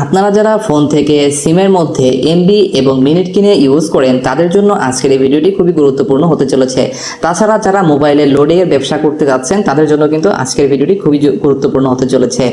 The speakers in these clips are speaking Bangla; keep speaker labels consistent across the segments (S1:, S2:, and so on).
S1: আপনারা যারা ফোন থেকে সিমের মধ্যে এমবি এবং মিনিট কিনে ইউজ করেন, তাদের জন্য আজকের এই ভিডিওটি খুবই গুরুত্বপূর্ণ হতে চলেছে। তাছাড়া যারা মোবাইলে লোডিংয়ের ব্যবসা করতে যাচ্ছেন, তাদের জন্য কিন্তু আজকের ভিডিওটি খুবই গুরুত্বপূর্ণ হতে চলেছে।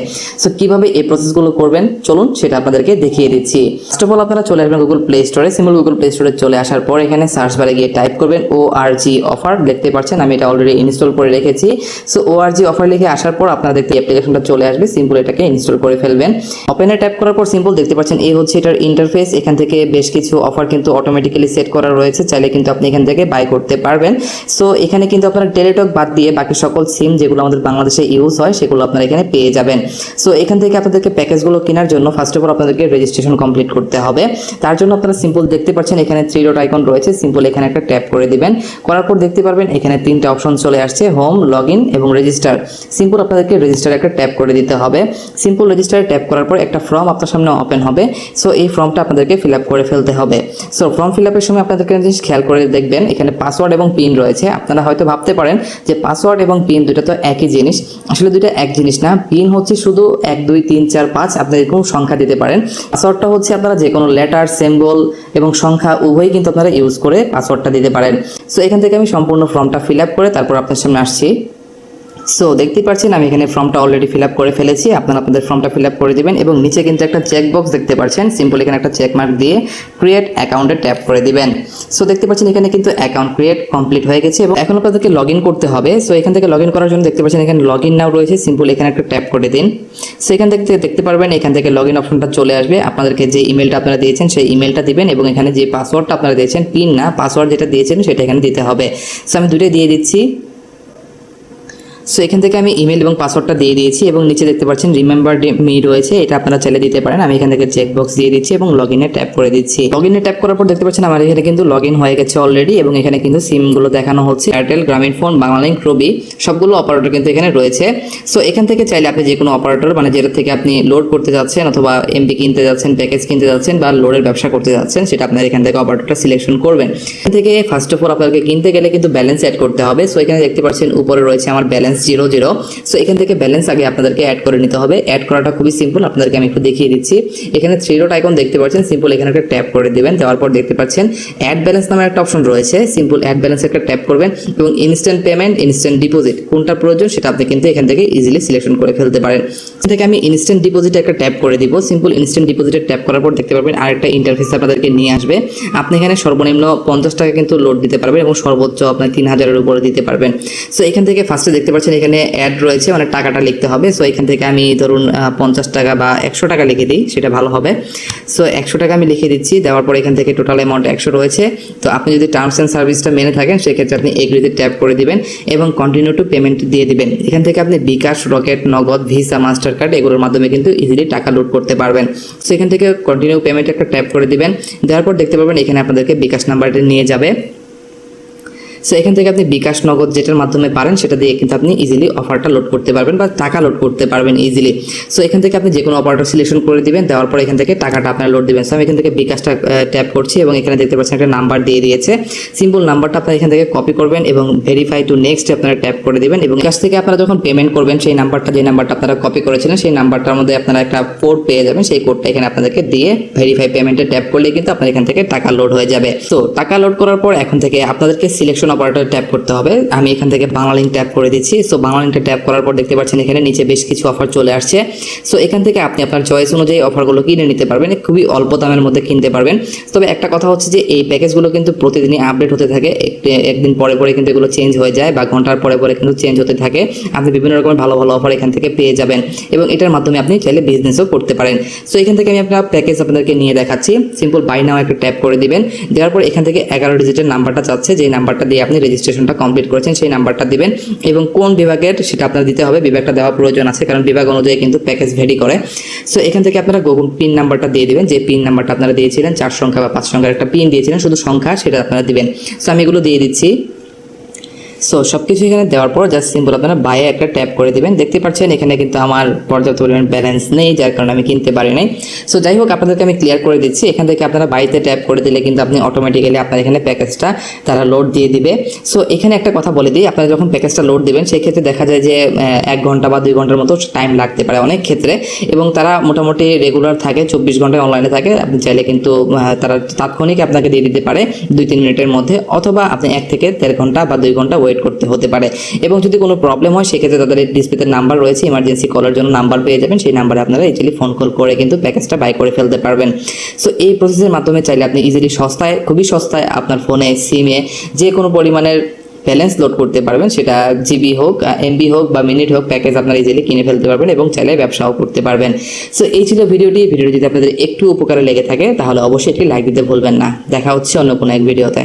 S1: সো কীভাবে এই প্রসেসগুলো করবেন? চলুন সেটা আপনাদেরকে দেখিয়ে দিচ্ছি। ফার্স্ট অফ অল আপনারা চলে আসবেন গুগল প্লে স্টোরে সিম্পল গুগল প্লে স্টোরে চলে আসার পর এখানে সার্চ বারে গিয়ে টাইপ করবেন ও আর জি অফার দেখতে পাচ্ছেন, আমি এটা অলরেডি ইনস্টল করে রেখেছি। সো ও আর জি অফার লিখে আসার পর আপনারা দেখতে অ্যাপ্লিকেশনটা চলে আসবে। সিম্পল এটাকে ইনস্টল করে ফেলবেন। ওপেনে ট্যাপ করার পর সিম্পল দেখতে পাচ্ছেন, এই হচ্ছে এটার ইন্টারফেস এখান থেকে বেশ কিছু অফার কিন্তু অটোমেটিক্যালি সেট করা রয়েছে, চাইলে কিন্তু আপনি এখান থেকে বাই করতে পারবেন। সো এখানে কিন্তু আপনারা টেলিটক বাদ দিয়ে বাকি সকল সিম যেগুলো আমাদের বাংলাদেশে ইউজ হয়, সেগুলো আপনারা এখানে পেয়ে যাবেন। সো এখান থেকে আপনাদেরকে প্যাকেজগুলো কেনার জন্য ফার্স্ট অফ অল আপনাদেরকে রেজিস্ট্রেশন কমপ্লিট করতে হবে। তার জন্য আপনারা সিম্পল দেখতে পাচ্ছেন, এখানে থ্রি ডট আইকন রয়েছে সিম্পল এখানে একটা ট্যাপ করে দিবেন। করার পর দেখতে পারবেন, এখানে তিনটা অপশন চলে আসছে হোম লগ ইন এবং রেজিস্টার সিম্পল আপনাদেরকে রেজিস্টার একটা ট্যাপ করে দিতে হবে। সিম্পল রেজিস্টারে ট্যাপ করার পর একটা ফর্ম আপনার সামনে ওপেন হবে। সো এই ফর্মটা আপনাদেরকে ফিল আপ করে ফেলতে হবে। সো ফর্ম ফিল আপের সময় আপনাদেরকে জিনিস খেয়াল করে দেখবেন, এখানে পাসওয়ার্ড এবং পিন রয়েছে। আপনারা হয়তো ভাবতে পারেন যে পাসওয়ার্ড এবং পিন দুটো তো একই জিনিস। আসলে দুটো এক জিনিস না। পিন হচ্ছে শুধু এক, দুই, তিন, চার, পাঁচ। আপনি এরকম সংখ্যা দিতে পারেন। পাসওয়ার্ডটা হচ্ছে আপনারা যে কোনো লেটার সিম্বল এবং সংখ্যা উভয়ই কিন্তু আপনারা ইউজ করে পাসওয়ার্ডটা দিতে পারেন। সো এখান থেকে আমি সম্পূর্ণ ফর্মটা ফিল আপ করে তারপর আপনার সামনে আসছি। সো দেখতে পাচ্ছেন, আমি এখানে ফর্মটা অলরেডি ফিল আপ করে ফেলেছি। আপনারা আপনাদের ফর্মটা ফিল আপ করে দিবেন এবং নিচে কিন্তু একটা চেক বক্স দেখতে পাচ্ছেন। সিম্পল এখানে একটা চেক মার্ক দিয়ে ক্রিয়েট অ্যাকাউন্টে ট্যাপ করে দিবেন। সো দেখতে পাচ্ছেন, এখানে কিন্তু অ্যাকাউন্ট ক্রিয়েট কমপ্লিট হয়ে গেছে এবং এখন আপনাদেরকে লগ করতে হবে। সো এখান থেকে লগ করার জন্য দেখতে পাচ্ছেন, এখানে লগ নাও রয়েছে। সিম্পল এখানে একটা ট্যাপ করে দিন। সো এখান থেকে দেখতে পারবেন, এখান থেকে লগ অপশনটা চলে আসবে। আপনাদেরকে যে ইমেলটা আপনারা দিয়েছেন, সেই ইমেলটা দিবেন এবং এখানে যে পাসওয়ার্ডটা আপনারা দিয়েছেন পিন না পাসওয়ার্ড যেটা দিয়েছেন, সেটা এখানে দিতে হবে। সো আমি দুটোই দিয়ে দিচ্ছি। সো এখান থেকে আমি ইমেল এবং পাসওয়ার্ডটা দিয়ে দিয়েছি এবং নিচে দেখতে পাচ্ছেন রিমেম্বার মি রয়েছে। এটা আপনারা চাইলে দিতে পারেন। আমি এখান থেকে চেক বক্স দিয়ে দিচ্ছি এবং লগ ইনে ট্যাপ করে দিচ্ছি। লগ ইনে ট্যাপ করার পর দেখতে পাচ্ছেন, আমার এখানে কিন্তু লগ ইন হয়ে গেছে অলরেডি এবং এখানে কিন্তু সিমগুলো দেখানো হচ্ছে। এয়ারটেল গ্রামীণ ফোন বাংলালিংক রবি সবগুলো অপারেটর কিন্তু এখানে রয়েছে। সো এখান থেকে চাইলে আপনি যে কোনো অপারেটর মানে যেটা থেকে আপনি লোড করতে যাচ্ছেন অথবা এমবি কিনতে যাচ্ছেন প্যাকেজ কিনতে যাচ্ছেন বা লোডের ব্যবসা করতে যাচ্ছেন, সেটা আপনার এখান থেকে অপারেটরটা সিলেকশন করবেন। এখান থেকে ফার্স্ট অফ অল আপনাকে কিনতে গেলে কিন্তু ব্যালেন্স অ্যাড করতে হবে। সো এখানে দেখতে পাচ্ছেন, উপরে রয়েছে আমার ব্যালেন্স জিরো জিরো সো এখান থেকে ব্যালেন্স আগে আপনাদেরকে অ্যাড করে নিতে হবে। অ্যাড করাটা খুবই সিম্পল আপনাদেরকে আমি একটু দেখিয়ে দিচ্ছি। এখানে থ্রি ডট আইকন দেখতে পাচ্ছেন। সিম্পল এখানে একটা ট্যাপ করে দিবেন। দেওয়ার পর দেখতে পাচ্ছেন অ্যাড ব্যালেন্স নামে একটা অপশন রয়েছে। সিম্পল অ্যাড ব্যালেন্স একটা ট্যাপ করবেন এবং ইনস্ট্যান্ট পেমেন্ট ইনস্ট্যান্ট ডিপোজিট কোনটা প্রয়োজন সেটা আপনি কিন্তু এখান থেকে ইজিলি সিলেকশন করে ফেলতে পারেন। এখান থেকে আমি ইনস্ট্যান্ট ডিপোজিট একটা ট্যাপ করে দিব। সিম্পল ইনস্ট্যান্ট ডিপোজিটে ট্যাপ করার পর দেখতে পারবেন আরেকটা ইন্টারফেস আপনাদেরকে নিয়ে আসবে। আপনি এখানে সর্বনিম্ন পঞ্চাশ টাকা কিন্তু লোড দিতে পারবেন এবং সর্বোচ্চ আপনার তিন হাজারের উপরে দিতে পারবেন। সো এখান থেকে ফার্স্টে দেখতে পাচ্ছেন এখানে অ্যাড রয়েছে মানে টাকাটা লিখতে হবে। সো এখান থেকে আমি ধরুন পঞ্চাশ টাকা বা একশো টাকা লিখে দিই, সেটা ভালো হবে। সো একশো টাকা আমি লিখে দিচ্ছি, দেওয়ার পর এখান থেকে টোটাল অ্যামাউন্ট একশো রয়েছে। তো আপনি যদি টার্মস অ্যান্ড সার্ভিসটা মেনে থাকেন, সেক্ষেত্রে আপনি এগ্রিতে ট্যাপ করে দিবেন এবং কন্টিনিউ টু পেমেন্ট দিয়ে দিবেন। এখান থেকে আপনি bKash, Rocket, Nagad Visa Mastercard এগুলোর মাধ্যমে কিন্তু ইজিলি টাকা লোড করতে পারবেন। সো এখান থেকে কন্টিনিউ পেমেন্ট একটা ট্যাপ করে দিবেন। দেওয়ার পর দেখতে পারবেন এখানে আপনাদেরকে বিকাশ নাম্বারটা নিয়ে যাবে। সো এখান থেকে আপনি বিকাশ নগদ যেটার মাধ্যমে পারেন, সেটা দিয়ে কিন্তু আপনি ইজিলি অফারটা লোড করতে পারবেন বা টাকা লোড করতে পারবেন ইজিলি সো এখান থেকে আপনি যে কোনো অপারেটর সিলেকশন করে দিবেন, দেওয়ার পর এখান থেকে টাকাটা আপনার লোড দিবেন। সো আমি এখান থেকে বিকাশটা ট্যাপ করছি এবং এখানে দেখতে পাচ্ছেন একটা নাম্বার দিয়ে দিয়েছে। সিম্পল নাম্বারটা আপনার এখান থেকে কপি করবেন এবং ভেরিফাই টু নেক্সট আপনারা ট্যাপ করে দিবেন এবং কাছ থেকে আপনারা যখন পেমেন্ট করবেন, সেই নাম্বারটা যে নাম্বারটা আপনারা কপি করেছিলেন, সেই নাম্বারটার মধ্যে আপনারা একটা কোড পেয়ে যাবেন। সেই কোডটা এখানে আপনাদেরকে দিয়ে ভেরিফাই পেমেন্টে ট্যাপ করলে কিন্তু আপনার এখান থেকে টাকা লোড হয়ে যাবে। তো টাকা লোড করার পর এখন থেকে আপনাদেরকে সিলেকশন অপারেটর ট্যাপ করতে হবে। আমি এখান থেকে বাংলা লিঙ্ক ট্যাপ করে দিচ্ছি। সো বাংলা লিঙ্কটা ট্যাপ করার পর দেখতে পাচ্ছেন এখানে নিচে বেশ কিছু অফার চলে আসছে। সো এখান থেকে আপনি আপনার চয়েস অনুযায়ী অফারগুলো কিনে নিতে পারবেন। খুবই অল্প দামের মধ্যে কিনতে পারবেন। তবে একটা কথা হচ্ছে যে, এই প্যাকেজগুলো কিন্তু প্রতিদিনই আপডেট হতে থাকে। একদিন পরে পরে কিন্তু এগুলো চেঞ্জ হয়ে যায় বা ঘণ্টার পরে পরে কিন্তু চেঞ্জ হতে থাকে। আপনি বিভিন্ন রকমের ভালো ভালো অফার এখান থেকে পেয়ে যাবেন। এবং এটার মাধ্যমে আপনি চাইলে বিজনেসও করতে পারেন। সো এখান থেকে আমি আপনার প্যাকেজ আপনাদেরকে নিয়ে দেখাচ্ছি। সিম্পল বাই নাও একটা ট্যাপ করে দিবেন। দেওয়ার পর এখান থেকে এগারো ডিজিটের নাম্বারটা চাচ্ছে যে নাম্বারটা দিয়ে আপনি রেজিস্ট্রেশনটা কমপ্লিট করেছেন, সেই নাম্বারটা দিবেন এবং কোন বিভাগের সেটা আপনার দিতে হবে, বিভাগটা দেওয়া প্রয়োজন আছে, কারণ বিভাগ অনুযায়ী কিন্তু প্যাকেজ ভেরি করে। সো এখান থেকে আপনারা গুগল পিন নাম্বারটা দিয়ে দেবেন, যে পিন নাম্বারটা আপনারা দিয়েছিলেন, চার সংখ্যা বা পাঁচ সংখ্যার একটা পিন দিয়েছিলেন, শুধু সংখ্যা সেটা আপনারা দিবেন। সো আমি এগুলো দিয়ে দিচ্ছি। সো সব কিছু এখানে দেওয়ার পর জাস্ট সিম্পল আপনারা বাইরে একটা ট্যাপ করে দিবেন। দেখতে পাচ্ছেন এখানে কিন্তু আমার পর্যাপ্ত পরিমাণ ব্যালেন্স নেই, যার কারণে আমি কিনতে পারি নাই। সো যাই হোক, আপনাদেরকে আমি ক্লিয়ার করে দিচ্ছি। এখান থেকে আপনারা বাড়িতে ট্যাপ করে দিলে কিন্তু আপনি অটোমেটিক্যালি আপনার এখানে প্যাকেজটা তারা লোড দিয়ে দিবে। সো এখানে একটা কথা বলে দিই, আপনারা যখন প্যাকেজটা লোড দিবেন সেই ক্ষেত্রে দেখা যায় যে এক ঘণ্টা বা দুই ঘণ্টার মতো টাইম লাগতে পারে অনেক ক্ষেত্রে। এবং তারা মোটামুটি রেগুলার থাকে, চব্বিশ ঘন্টায় অনলাইনে থাকে। আপনি চাইলে কিন্তু তারা তাৎক্ষণিক আপনাকে দিয়ে দিতে পারে দুই, তিন মিনিটের মধ্যে। অথবা আপনি এক থেকে দেড় ঘণ্টা বা দুই ঘণ্টা ওয়েট করতে হতে পারে। এবং যদি কোনো প্রবলেম হয়, সেক্ষেত্রে তাদের ডিসপ্লেতে নাম্বার রয়েছে ইমার্জেন্সি কলের জন্য নাম্বার পেয়ে যাবেন। সেই নাম্বারে আপনারা ইজিলি ফোন কল করে কিন্তু প্যাকেজটা বাই করে ফেলতে পারবেন। সো এই প্রসেসের মাধ্যমে চাইলে আপনি ইজিলি সস্তায়, খুবই সস্তায় আপনার ফোনে সিমে যে কোনো পরিমাণের ব্যালেন্স লোড করতে পারবেন। সেটা জিবি হোক এমবি হোক বা মিনিট হোক প্যাকেজ আপনারা ইজিলি কিনে ফেলতে পারবেন এবং চাইলে ব্যবসাও করতে পারবেন। সো এই ছিল ভিডিওটি। ভিডিওটি যদি আপনাদের একটু উপকারে লেগে থাকে, তাহলে অবশ্যই একটি লাইক দিতে ভুলবেন না। দেখা হচ্ছে অন্য কোনো এক ভিডিওতে